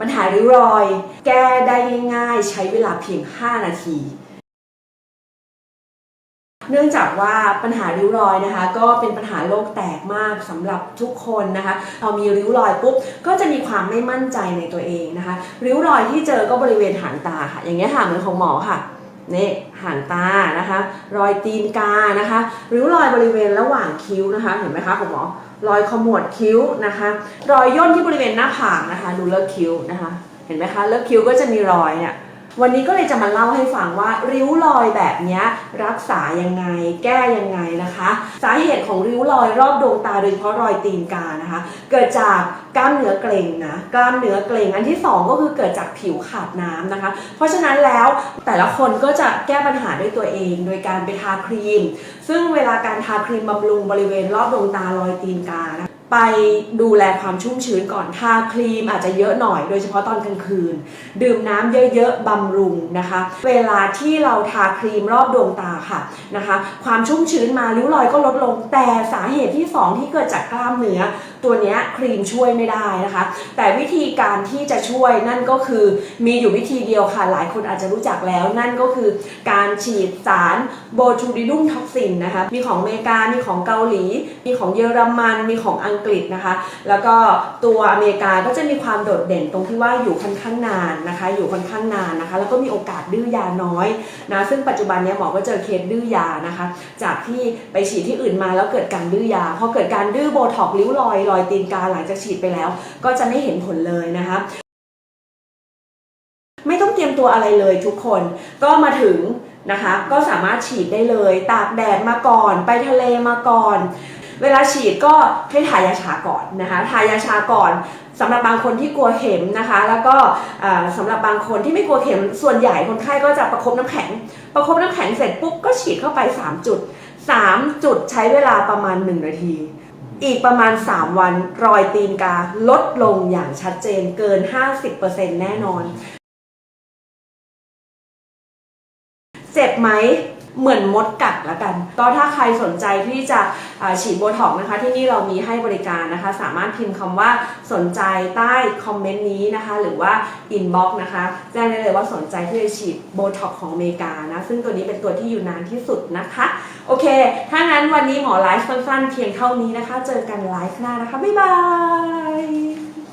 ปัญหาริ้วรอย แก้ได้ง่ายๆ ใช้เวลาเพียง 5 นาที เนื่องจากว่าปัญหาริ้วรอยนะคะ ก็เป็นปัญหาโลกแตกมากสำหรับทุกคนนะคะพอมีริ้วรอยปุ๊บก็จะมีความไม่มั่นใจในตัวเองนะคะ ริ้วรอยที่เจอก็บริเวณหางตาค่ะ อย่างเงี้ยค่ะเหมือนของหมอค่ะ นี่หางตานะคะ รอยตีนกานะคะริ้วรอยบริเวณระหว่างคิ้วนะคะ เห็นไหมคะคุณหมอรอยขมวดคิ้วนะคะ รอยย่นที่บริเวณหน้าผากนะคะดูเลิกคิ้วนะคะ เห็นไหมคะเลิกคิ้วก็จะมีรอยเนี่ย วันนี้ก็เลยจะมาเล่าให้ฟังว่าริ้วรอยแบบนี้รักษายังไง แก้ยังไงนะคะ สาเหตุของริ้วรอยรอบดวงตาโดยเฉพาะรอยตีนกานะคะ เกิดจากกล้ามเนื้อเกร็งนะกล้ามเนื้อเกร็งอันที่สองก็คือเกิดจากผิวขาดน้ำนะคะ เพราะฉะนั้นแล้วแต่ละคนก็จะแก้ปัญหาด้วยตัวเอง โดยการไปทาครีม ซึ่งเวลาการทาครีมบำรุงบริเวณรอบดวงตารอยตีนกานะ ไปดูแลความชุ่มชื้นก่อนทาครีมอาจจะเยอะหน่อยโดยเฉพาะตอนกลางคืน ดื่มน้ำเยอะๆบำรุงนะคะ เวลาที่เราทาครีมรอบดวงตาค่ะนะคะ ความชุ่มชื้นมาริ้วรอยก็ลดลง แต่สาเหตุที่สองที่เกิดจากกล้ามเนื้อ ตัวนี้ครีมช่วยไม่ได้นะคะ แต่วิธีการที่จะช่วยนั่นก็คือมีอยู่วิธีเดียวค่ะ หลายคนอาจจะรู้จักแล้วนั่นก็คือการฉีดสารโบทูดิดุมท็อกซินนะคะมีของอเมริกามีของเกาหลี มีของเยอรมันมีของอังกฤษนะคะ แล้วก็ตัวอเมริกาก็จะมีความโดดเด่นตรงที่ว่าอยู่ค่อนข้างนานนะคะ อยู่ค่อนข้างนานนะคะ แล้วก็มีโอกาสดื้อยาน้อยนะ ซึ่งปัจจุบันเนี้ยหมอก็เจอเคสดื้อยานะคะ จากที่ไปฉีดที่อื่นมาแล้วเกิดการดื้อยาพอเกิดการดื้อโบท็อกซ์ริ้วรอยรอยตีนกาหลังจากฉีดไปแล้ว ก็จะไม่เห็นผลเลยนะคะไม่ต้องเตรียมตัวอะไรเลยทุกคนก็มาถึงนะคะ ก็สามารถฉีดได้เลย ตากแดดมาก่อน ไปทะเลมาก่อน เวลาฉีดก็ให้ทายาชาก่อนนะคะทายาชาก่อนสำหรับบางคนที่กลัวเข็มนะคะ แล้วก็อ่าสำหรับบางคนที่ไม่กลัวเข็มส่วนใหญ่คนไข้ก็จะประคบน้ำแข็ง ประคบน้ำแข็งเสร็จปุ๊บก็ฉีดเข้าไป 3 จุด 3 จุดใช้เวลาประมาณ 1 นาที อีกประมาณ 3 วันรอยตีนกาลดลงอย่างชัดเจนเกิน 50%แน่นอน เจ็บไหม เหมือนมดกัดละกัน ก็ถ้าใครสนใจที่จะฉีดโบท็อกนะคะ ที่นี่เรามีให้บริการนะคะ สามารถพิมพ์คำว่าสนใจใต้คอมเมนต์นี้นะคะ หรือว่าอินบ็อกนะคะแจ้งได้เลยว่าสนใจที่จะฉีดโบท็อกของอเมริกานะ ซึ่งตัวนี้เป็นตัวที่อยู่นานที่สุดนะคะ โอเค ถ้างั้นวันนี้หมอไลฟ์สั้นๆเพียงเท่านี้นะคะ เจอกันไลฟ์หน้านะคะ บ๊ายบาย